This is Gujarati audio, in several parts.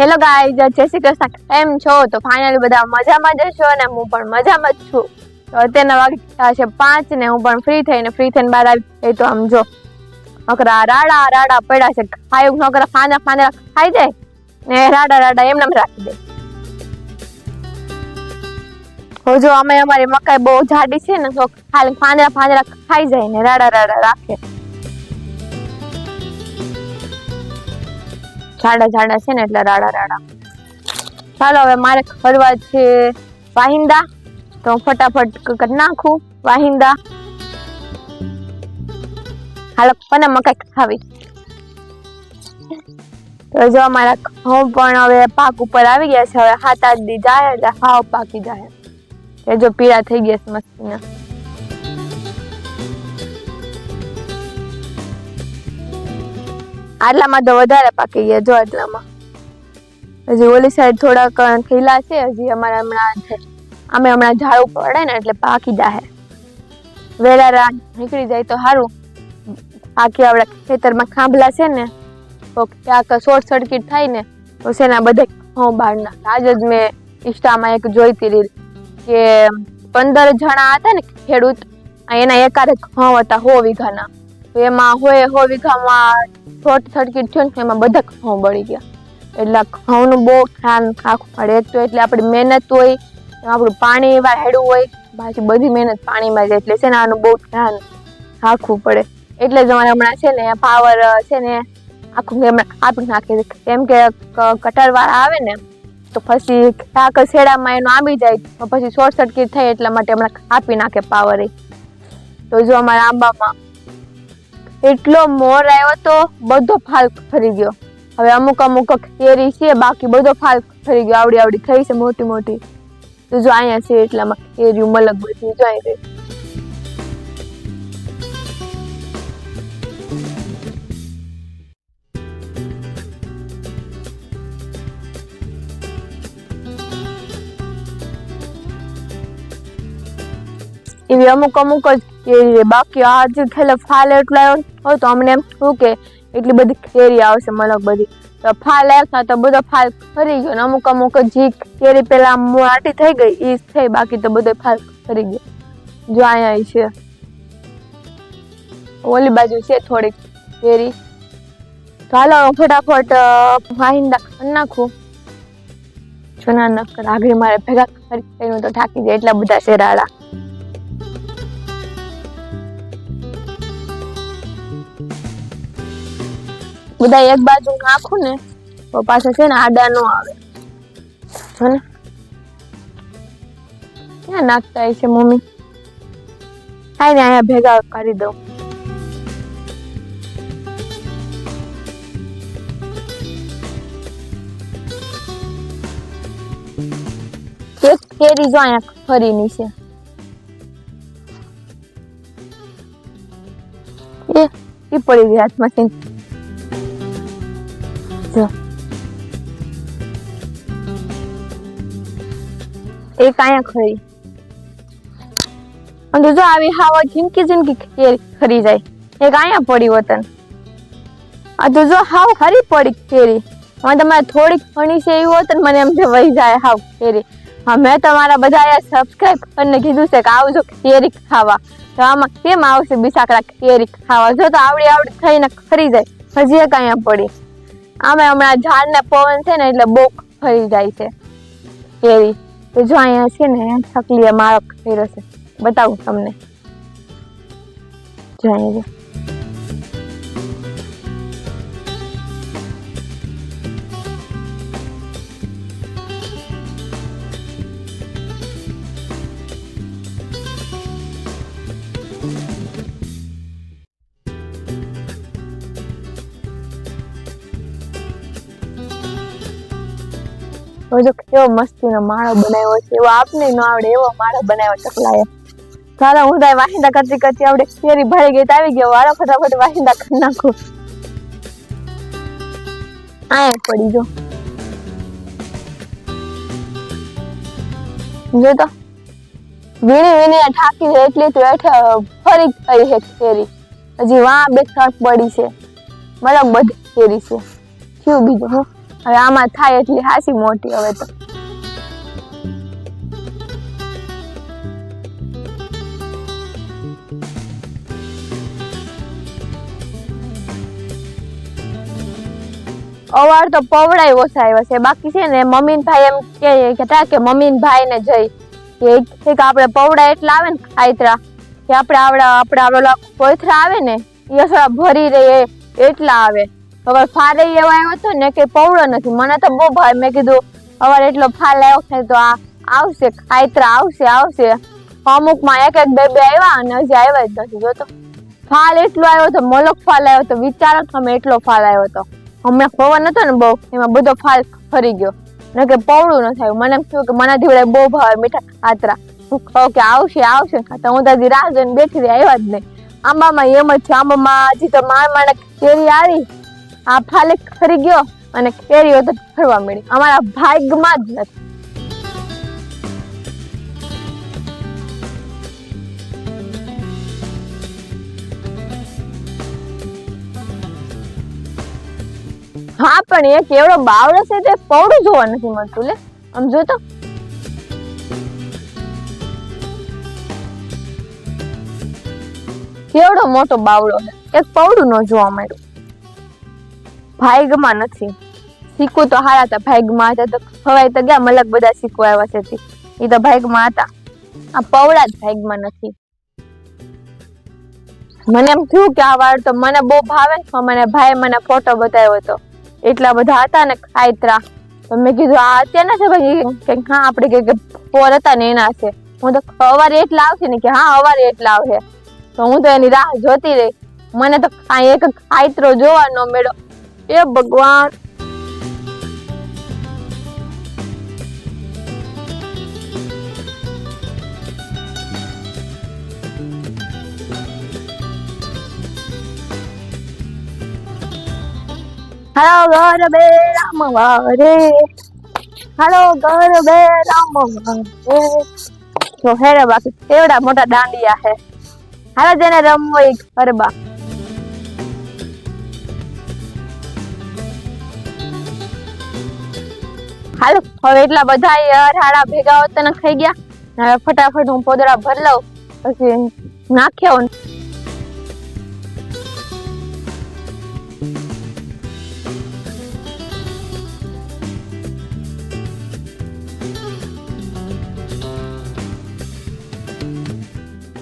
હેલો ગાઈઝ જય શ્રી કૃષ્ણ. એમ છો? તો ફાઇનલી બધા મજામાં જ છો અને હું પણ મજામાં જ છું. તો અત્યારના વાગ્યા છે પાંચ ને હું પણ ફ્રી થઈને ફ્રી થઈને બહાર આવી એ તો આમ જો, નોકરા રાડા રાડા પડ્યા છે. ખાયું નોકરા ફાંદા ફાંદા ખાઈ જાય. ને રાડા રાડા એમને એમ રાખી દે. હો જો અમે અમારી મકાઈ બહુ જાડી છે ને, તો ખાલી ફાંદરા ફાંદરા ખાઈ જાય ને રાડા રાડા રાખે. જાડા જાડા છે ને એટલે રાડા રાડા. ચાલો હવે મારે ખરવા છે વાહિંદા. તો ફટાફટ કરી નાખું. વાહિંદા. હાલો કોને મકાઈ ખાવી. તો જો અમારા ઘઉં પણ હવે પાક ઉપર આવી ગયા છે. હવે હાથ આઠ દી જાય એટલે હાવ પાકી જાય. એ જો પીળા થઈ ગયા છે મસ્તીના. આટલામાં તો વધારે પાકી ગયા, જો આટલામાં. હજી ઓલી સાઈડ થોડાક થેલા છે, હજી અમારે હમણાં અમે હમણાં ઝાડું પડે ને એટલે પાકી જાહે. વેલા રાત નીકળી જાય તો સારું પાકી આપણે ખેતરમાં ખાંભલા છે ને, તો ક્યાંક શોર્ટ સર્કિટ થાય ને, તો સેના બધે ઘઉં બહાર નાખે આજે જ મેં ઇન્સ્ટામાં એક જોઈતી રીલ કે પંદર જણા હતા ને ખેડૂત એના એકાદ ઘઉં હતા હો વીઘાના. એમાં હોય હો વીઘામાં શોર્ટ સર્કિટ થયું ને, એમાં બધા ઘઉં બળી ગયા. એટલે ઘઉંનું બહુ ખ્યાલ રાખવું પડે. એક તો એટલે આપણી મહેનત હોય આપણું પાણી એવા હેડું હોય પાછી બધી મહેનત પાણીમાં જાય એટલે છે ને, આનું બહુ ધ્યાન રાખવું પડે. એટલે જ અમારે હમણાં છે ને, પાવર છે ને, આખું આપી નાખે છે. કેમ કે કટરવાળા આવે ને, તો પછી કાક શેડામાં એનો આંબી જાય, તો પછી શોર્ટ સર્કિટ થાય એટલા માટે હમણાં કાપી નાખે પાવર. તો જો અમારા આંબામાં એટલો મોર આવ્યો તો બધો ફાલ્ક ફરી ગયો. હવે અમુક અમુક કેરી છે, બાકી બધો ફાલ્ક ફરી ગયો. આવડી આવડી થઈ છે, મોટી મોટી. તો જો અહીંયા છે એટલામાં કેરી મલક બધું જાય અહીં એવી અમુક અમુક જ કેરી બાકી જે ખેલે ફાલ એટલો આવ્યો હોય તો અમને એમ શું કે, એટલી બધી કેરી આવશે મલક બધી. તો ફાલ આવ્યા તો બધો ફાલ ફરી ગયો ને અમુક અમુક જ કેરી પેલા મોટી થઈ ગઈ એ થઈ, બાકી તો બધો ફાલ ફરી ગયો. જો અહીંયા છે. ઓલી બાજુ છે થોડીક કેરી. તો હાલો ફટાફટ વાહિંદા નાખું. જૂના નક્કર આગળ મારે ભેગા કરી તો થાકી જાય એટલા બધા છે બધા એક બાજુ નાખું ને, તો પાછા છે ને આડા નો આવે. ક્યાં નાખતા છે મમ્મી? કાંઈ ને, અહીંયા ભેગા કરી દઉં. કેરી જો અહીંયા ફરીની છે. એ પડી ગઈ હાથમાંથી. જો એક અહીંયા ખરી. અને જો આવી હાવા જિંદગી જિંદગી ખરી જાય. એક અહીંયા પડી વતન. આ જો હાવ ખરી પડી કેરી. હવે તમારે થોડીક ઘણી છે એવી હોત મને એમ વહી જાય હાવ કેરી. હા, મેં તમારા બધા સબસ્ક્રાઈબ કરીને કીધું છે કે આવજો કેરી ખાવા. તો આમાં કેમ આવશે બિસાકડા કેરી ખાવા? જો તો આવડી આવડી થઈને ખરી જાય. હજી એક અહીંયા પડી. આમે હમણાં ઝાડ ને પવન છે ને એટલે બહુ ફરી જાય છે. કેરી. તો જો અહીંયા છે ને છકલીએ માળખ ફેરો છે બતાવું તમને. જો અહીંયા હવે જો કેવો મસ્તીનો માળો બનાવ્યો છે. એવો આપને ન આવડે, એવો માળો બનાવ્યો ચકલાએ સારા હું તારી વાહિંદા કરતી કરતી આવડે, કેરી ભરી ગઈ આવી ગયો. વાળો ફટાફટ વાહિંદા કરી નાખું. આ પડી જો જો તો, વીણી વીણી ઠાકી એટલી તો એઠે ફરી થઈ છે કેરી. હજી વાં બે ત્રણ પડી છે. મતલબ બધી કેરી છે. થયું બીજું, હું. હવે આમાં થાય એટલી હાસી મોટી હવે તો. અવાર તો પવડાય ઓછા આવ્યા છે. બાકી છે ને મમ્મી ભાઈ એમ કે કે મમ્મી ભાઈ ને જઈ કે આપણે પવડા એટલા આવે ને ખાયતરા કે આપણે આવડા આપણે આવડા કોઈથરા આવે ને, એ થોડા ભરી રહે એટલા આવે. હવે ફારે એવો આવ્યો હતો ને કે પવડો નથી. મને તો બહુ ભાઈ મેં કીધું હવે એટલો ફાલ આવ્યો છે તો આ આવશે ખાઈતરા આવશે આવશે. અમુકમાં એક એક બે બે આવ્યા અને હજી આવ્યા જ નથી. જોતો ફાલ એટલો આવ્યો તો, મોલક ફાલ આવ્યો તો, વિચારો તમે એટલો ફાલ આવ્યો તો. હમણાં પવન હતો ને બહુ, એમાં બધો ફાલ ફરી ગયો. ને કે પવડું ન થાય. મને એમ થયું કે મને ધીવડે બહુ ભાવે મીઠા ખાતરા. હું કહું કે આવશે આવશે તો હું તો રાહ જોઈને બેઠી રહી, આવ્યા જ નહીં. આંબામાં એમ જ છે. આંબામાં હજી તો માણ માણે કેરી આવી. આ ફાલે ફરી ગયો અને કેરીઓ તો ફરવા મળી. અમારા ભાગમાં જ નથી. હા, પણ એ કેવડો બાવડો છે તે પૌડું જોવા નથી મળતું લે. આમ જો તો. કેવડો મોટો બાવડો છે. એક પૌડું ન જોવા મળ્યું. ભાઈગમાં નથી. શીખવું તો હારા હતા, ભાઈગમાં હતા તો ખવાય તો ગયા, મલક બધા શીખવા આવ્યા છે એ તો ભાઈગમાં હતા. આ પવડા જ ભાઈગમાં નથી. મને એમ થયું કે આ વાળ તો મને બહુ ભાવે મને ભાઈ મને ફોટો બતાવ્યો હતો. એટલા બધા હતા ને ખાયત્રા. તો મેં કીધું, આ અત્યારના છે ભાઈ? કે હા, આપણે કે ફોર હતા ને એના છે. હું તો અવારે એટલા આવશે ને? કે, હા અવારે એટલા આવશે. તો હું તો એની રાહ જોતી રહી. મને તો કાંઈ એક ખાયત્રો જોવા ન મળ્યો એ ભગવાન. હાલો ઘર બે રામ વારે. હાલો ઘર બે રામ વારે. તો હેરે બાકી, કેવડા મોટા દાંડિયા હે. હાલો જેને રમવો એ ગરબા હાલો, હવે એટલા બધા હાડા ભેગા હોતા ખાઈ ગયા. હવે ફટાફટ હું પોદરા ભર લઉં, પછી નાખ્યો.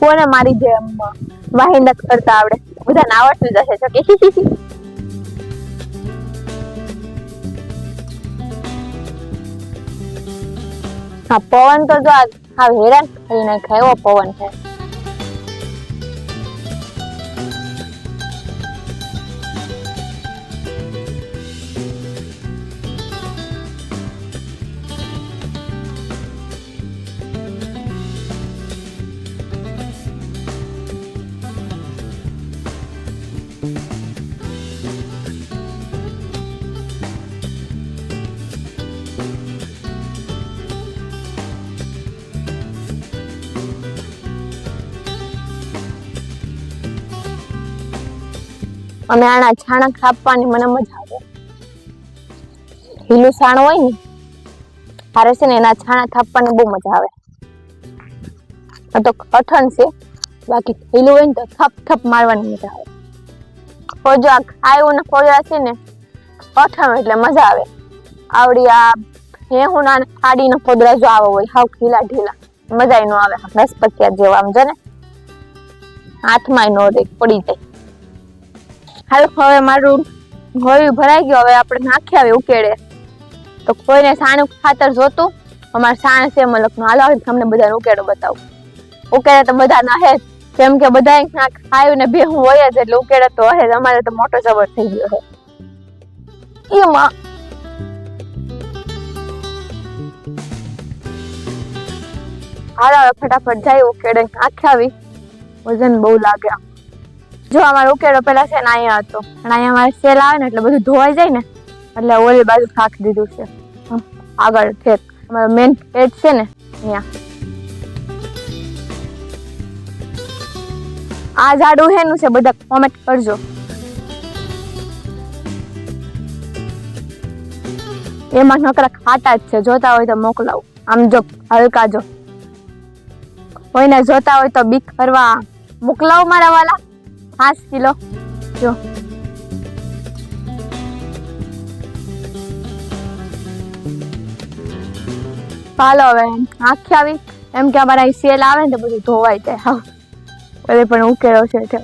કોને મારી જેમ વાહિંદત કરતા આવડે? બધાને આવડતું જો કે. હા પવન તો જો આ હેરાન કરી નાખે એવો પવન છે અમે આના છાણા ખાપવાની મને મજા આવે. લીલું છાણ હોય ને તારે છે ને એના છાણા થાપવાની બહુ મજા આવે. આ તો કઠણ છે, બાકી લીલું હોય ને તો થપ થપ મારવાની મજા આવે. ખોજો આ ખાયું ને ખોજા છે ને, કઠણ એટલે મજા આવે. આવડી આ હેહુના ખાડીના ફોદરા જો આવો હોય, હાવ ઢીલા ઢીલા મજા નો આવે. રસપતિયા જેવા આમ ને હાથમાં નો રે પડી જાય. હાલ, હવે મારું હોયું ભરાઈ ગયું, હવે આપણે નાખી આવે ઉકેડે તો કોઈને સાણું ખાતર જોતું, અમારે સાણ છે મલકનું. હાલો, હવે તમને બધાને ઉકેડો બતાવું. ઉકેડે તો બધા નાહે. કેમ કે બધા ખાયું ને હું હોય જ, એટલે ઉકેડે તો હે અમારે તો મોટો જબર થઈ ગયો છે એમાં હાલો ફટાફટ જાય ઉકેડે નાખી આવી વજન બહુ લાગે આમ. જો અમારો ઉકેડો પેલા છે ને અહીંયા હતો. અને અહીંયા અમારે સેલ આવે ને એટલે બધું ધોવાઈ જાય ને, એટલે ઓલી બાજુ થાક દીધું છે. આગળ ઠેક અમારો મેન પેટ છે ને, અહીંયા. આ ઝાડું હેનું છે, બધા કોમેન્ટ કરજો. એમાં નકરા ખાટા જ છે, જોતા હોય તો મોકલાવું. આમ જો, હલકા જો. કોઈને જોતા હોય તો બીક કરવા. મોકલાવ મારા વાલા. પાંચ કિલો. જો. ચાલો હવે, આખી આવી. એમ કે અમારા સેલ આવે ને તો બધું ધોવાઈ જાય. હા બધે પણ ઉકેલો છે તે.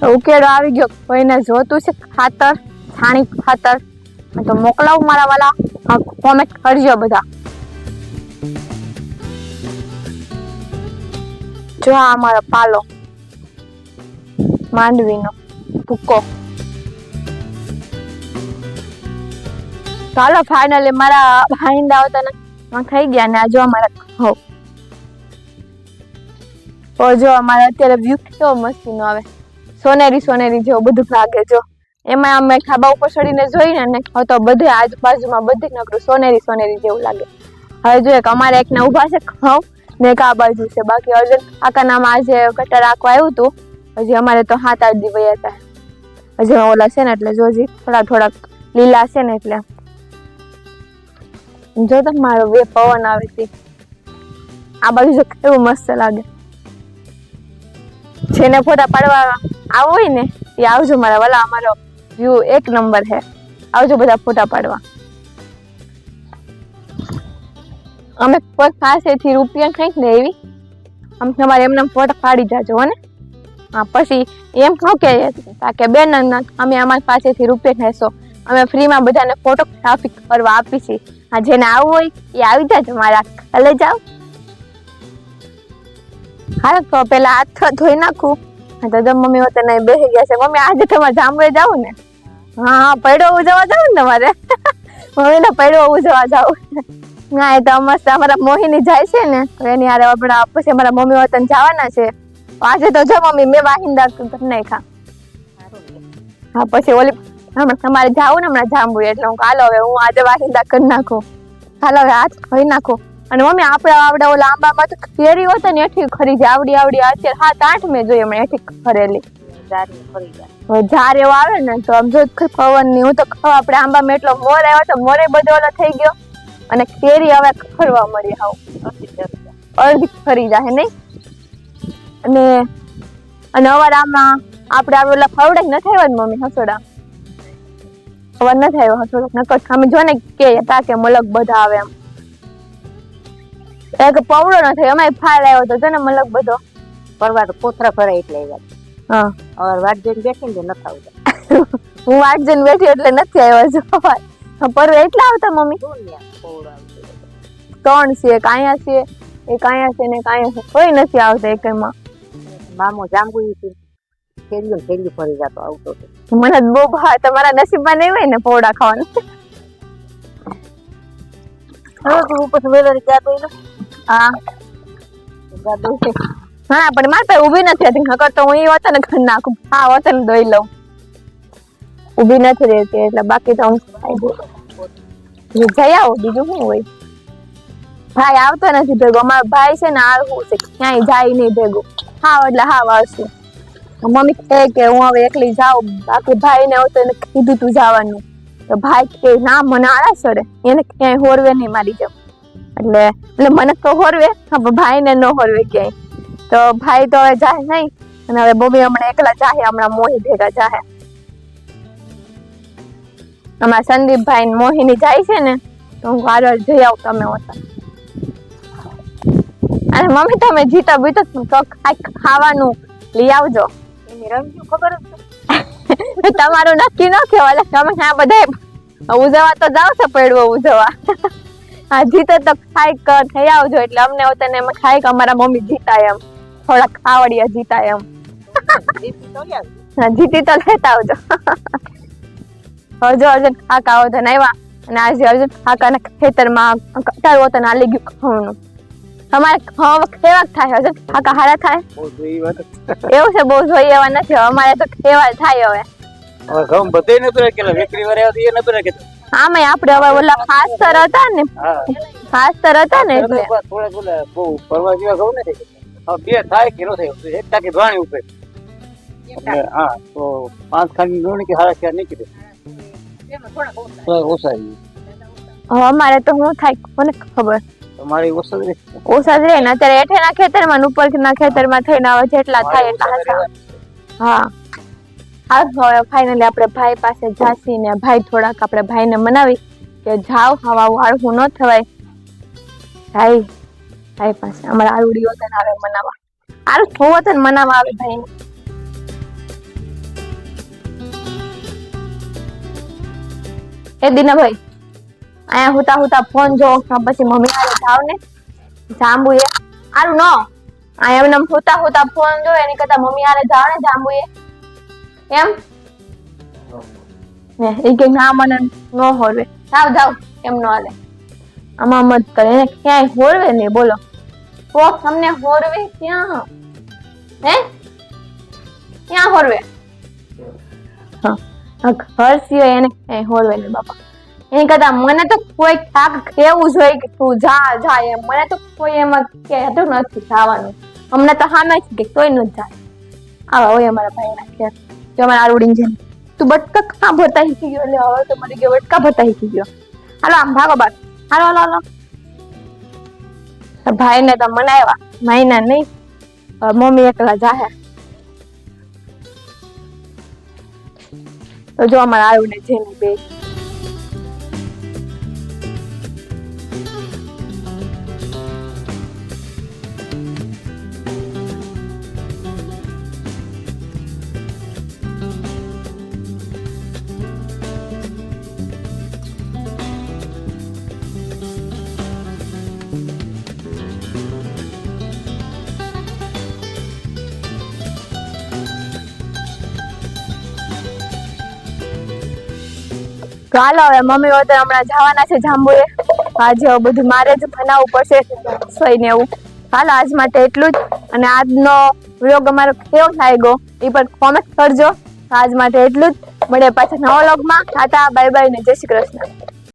તો ઉકેલો આવી ગયો. કોઈને જોતું છે ખાતર છાણી ખાતર, તો મોકલાવું મારા વાલા. કોમેન્ટ કરજો બધા. જો આ અમારો પાલો. માંડવીનો ભૂકો. ચાલો ફાઇનલી મારા ભાઈંદા આવતા થઈ ગયા ને, આ જો અમારા હો તો જો અમારે અત્યારે વ્યૂ કેવો મસ્તીનો આવે. સોનેરી સોનેરી જેવો બધું લાગે, જો. એમાં અમે ખાબા ઉપર ચડીને જોઈને ને, હવે તો બધે આજુબાજુમાં બધે નકરું સોનેરી સોનેરી જેવું લાગે. હવે જો એક અમારે એકને ઊભા છે ઘઉં. ને એક બાજુ છે. બાકી અર્જુન આકાનામાં આજે કટર રાખવા આવ્યું હતું હજી અમારે તો હાથ આઠ દી વયા હતા હજી ઓલા છે ને એટલે જોજી થોડા થોડાક લીલા છે ને એટલે. જો તો મારો વે પવન આવે છે આ બાજુ જો કેવું મસ્ત લાગે. જેને ફોટા પાડવા આવો હોય ને, એ આવજો મારા વાલા, અમારો વ્યૂ એક નંબર છે. આવજો બધા ફોટા પાડવા. અમે પાસેથી રૂપિયા કંઈક ને એવી આમ તમારે એમને ફોટો પાડી જાજો ને? હા, પછી એમ કહો કે કે બેન અમે અમારી પાસેથી રૂપિયા લેશો. અમે ફ્રીમાં બધાને ફોટોગ્રાફી કરવા આપીશી હા, જેને આવવું હોય એ આવી જાજો મારા. કાલે જાઓ. હા તો પેલા હાથ ધોઈ નાખું. હા, તો મમ્મી વખતે નહીં બેસી ગયા છે. મમ્મી, આજે તમારે જામવે જાવ ને? હા પડો ઉજવવા જાવ ને તમારે. મમ્મી ને પડો ઉજવવા જાવું ના, એ તો મસ્ત અમારા મોહિની જાય છે ને એની હારે આપણા પછી અમારા મમ્મી વતન જવાના છે. આજે તો જો મમ્મી, મેં વાહિંદા કરી નાખ્યા. હા, પછી ઓલી, હમણાં તમારે જાવું ને હમણાં જાંબુ, એટલે હું કાલો હવે, હું આજે વાહિંદા કરી નાખું. હાલો હવે હાથ ખોઈ નાખું. અને મમ્મી, આપણે આવડા ઓલા આંબામાં તો કેરી હોય ને એઠી ખરી આવડી આવડી, અત્યારે સાત, આઠ મેં જોઈ હમણાં એઠી ખરેલી. જારી એવો આવે ને, તો આમ જો પવનની હું તો આપણે આંબામાં એટલો મોર આવ્યો તો મોરે બધો ઓલો થઈ ગયો. અને કેરી હવે ખરવા મળી હાવ. અડધી ખરી જાય નહીં? અને અને અવાર આમાં આપણે આ ઓલા ફવડે ન થાય ને મમ્મી હસોડા? અવાર ન થાય હસોડો. નકર અમે જો ને કે તા કે મલક બધા આવે એમ. એક પવડો ન થાય અમારે ફાળ આવ્યો તો જો ને મલક બધો. પરવાર તો કોથરા ફરાય એટલે આવ્યા. હા. હવે વાટ જઈને બેઠી ને નથી આવતા. હું વાટ જઈને બેઠી એટલે નથી આવ્યો જો. પર એટલા આવતા મમ્મી. ત્રણ છે કાયા છે એક કાયા છે ને કાયા છે. કોઈ નથી આવતા એકમાં મામો જાંબુ થેલીઓ થેલી ફરી જતો આવતો મને બહુ ભાવ તમારા નસીબમાં નહીં હોય ને પૌડા ખાવાનું? હવે તું ઉપર વેલો ક્યાં તો હા. હા પણ મારે ઊભી નથી હતી. નકર તો હું એ વતન ઘર નાખું. હા વતન દોઈ લઉં. ઊભી નથી રહેતી, એટલે બાકી તો જઈ આવો. બીજું શું હોય? ભાઈ આવતો નથી ભેગો, અમારો ભાઈ છે ને આવું છે? ક્યાંય જાય નહીં ભેગો. હા એટલે હા વાળશું મમ્મી કહે કે હું હવે એકલી જાઉં, બાકી ભાઈને હવે તો એને કીધું તું જવાનું. તો ભાઈ કે ના, મને આળા સડે એને ક્યાંય હોરવે નહીં મારી જેમ. એટલે એટલે મને તો હોરવે ભાઈ ને ન હોરવે ક્યાંય. તો ભાઈ તો હવે જાય નહીં. અને હવે મમ્મી હમણાં એકલા જાહે, હમણાં મોહી ભેગા જાહે. અમારા સંદીપભાઈ મોહિની જાય છે ને તો હું આગળ જઈ આવું તમે હોતા અને મમ્મી તમે જીતો બીતો તો ખાવાનું લઈ આવજો. ખબર તમારું નક્કી ન કહેવાય તમે આ બધા ઉજવવા તો જાવ છો પડવો ઉજવવા. હા જીતો તો ખાઈક થઈ આવજો એટલે અમને હોતા ને ખાઈક અમારા મમ્મી જીતા એમ. થોડા ખાવડિયા જીતા એમ જીતી તો લેતા આવજો. હજુ અર્જુન આ કાવો ધન આવ્યા. અને આજે અર્જુન કાકાના ખેતરમાં કટાર હોતા ને આલી ગયું ઘઉંનું અમારે ઘઉં કેવા થાય હજુ કાકા હારા થાય? એવું છે બહુ જોઈ એવા નથી. અમારે તો કેવા થાય હવે? હવે ઘઉં બધે નતું રાખેલા વેકરી વાળા આવતી એ નતું રાખેલા આમાં આપણે હવે ઓલા ફાસ્ટર હતા ને હા. હતા ને એટલે. થોડા થોડા બહુ ફરવા જેવા ઘઉં નથી બે થાય કે ન થાય એક ટાંકી ધોણી ઉપર. હા તો પાંચ ખાંડ ગણી કે તો અમારે તો હું થાય મને ખબર. તમારી ઓછા જ. ઓછા જ રહે ને અત્યારે હેઠેના ખેતરમાં ઉપરના ખેતરમાં થઈને આવે જેટલા થાય એટલા. હા. હા હવે ફાઇનલી આપણે ભાઈ પાસે જાસી ને ભાઈ થોડાક આપણે ભાઈને મનાવી કે જાવ હવા વાળવું ન થવાય. ભાઈ ભાઈ પાસે અમારા આરુડી વતન આવે મનાવા. આરુ થો વતન મનાવા આવે ભાઈ એ દીના ભાઈ અહીંયા હુતા હુતા ફોન જો પછી મમ્મી હારે જાવ ને. જાંબુ એ આરું ન. અહીંયા એમને હુતા હુતા ફોન જો એની કરતા મમ્મી હારે જાવ ને જાંબુ એ એમ? ને એ કે ના, મને ન હોરવે જાવ જાવ એમ ન હાલે. આમાં મત કરે. એને ક્યાંય હોરવે ને બોલો. કોક તમને હોરવે ક્યાં? હે? ક્યાં હોરવે? હા. ઘર સિવાય એને હોરવે બાપા. એની કરતા મને તો કોઈ થાક કેવું જોઈએ કે તું જા જા એમ. મને તો કોઈ એમાં કહેતું નથી જવાનું. અમને તો સામે છે કે કોઈ નથી જાય. આવા હોય અમારા ભાઈ ઘેર. કે અમારા આરુડીને જેમ. તું બટકા કાં ભરતા શીખી ગયો? એટલે હવે તો મને ગયો બટકા ભરતા શીખી ગયો. હાલો, આમ ભાગો બાર. હાલો હાલો હાલો. ભાઈને તો મનાવ્યા. માયના નહીં. મમ્મી એકલા જાહે. તો જો અમારા ને જેની બે તો હવે મમ્મી વતન હમણાં જવાના છે જાંબુએ. આજે બધું મારે જ બનાવવું પડશે સોઈ ને એવું. હાલો, આજ માટે એટલું જ. અને આજનો વ્લોગ અમારો કેવો લાગ્યો એ પણ કોમેન્ટ કરજો. આજ માટે એટલું જ. મળે પાછા નવા વ્લોગમાં ટાટા બાય બાય ને જય શ્રી કૃષ્ણ.